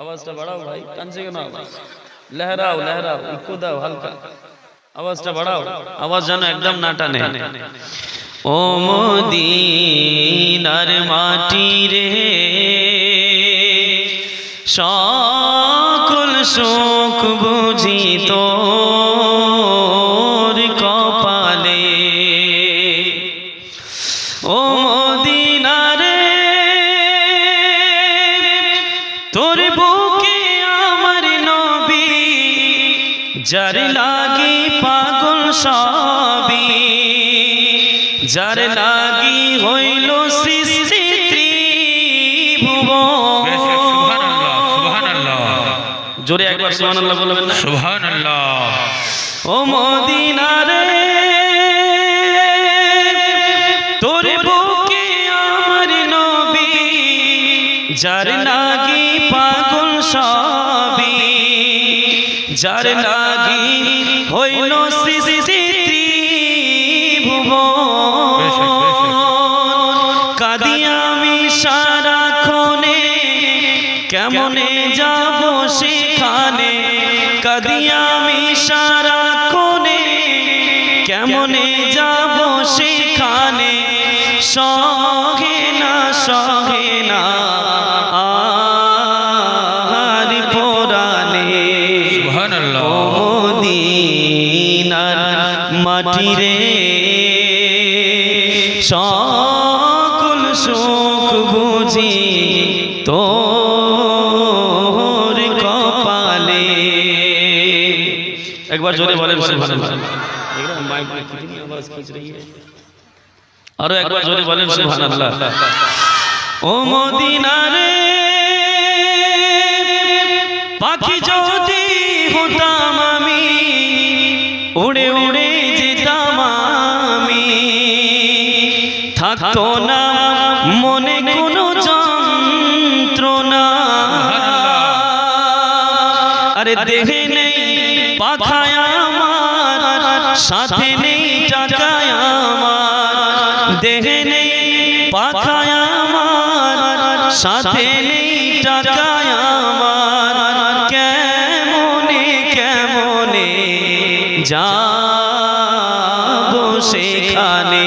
আওয়াজটা বাড়াও ভাই কানছে কেন লহরাও লহরাও একটু দাও হালকা। আওয়াজটা বাড়াও। আওয়াজ যেন একদম না টানে। ও মদিনার মাটি রে সকল শোক বুঝি তোর যার লাগি পাগল সবই যার লাগি হইল সৃষ্টি জোরে একবার সুবহানাল্লাহ বলবেন না? ও মদিনারে তোর বুকে আমার নবী যার লাগি পাগল সবই। যার লাগি হইল সৃষ্টি ত্রিভুবন। কাদি আমি সারাক্ষণে কেমনে যাব সেখানে? কাদি আমি সারাক্ষণে কেমনে যাব সেখানে? সহে না সহে না মাটি রে সকল সুখ বুঝি তোর কপালে। একবার জোরে বলেন সুবহানাল্লাহ আরও একবার জোরে বলেন সুবহানাল্লাহ। ও মদিনারে পাখি যদি হতাম আমি উড়ে উড়ে মনে কোনো যন্ত্রণা। আরে দেহে নেই, পাখায় আমার, সাথে নেই, টাকায় আমার। দেহে নেই, পাখায় আমার, সাথে নেই, টাকায় আমার। কেমনে কেমনে যাব সেখানে?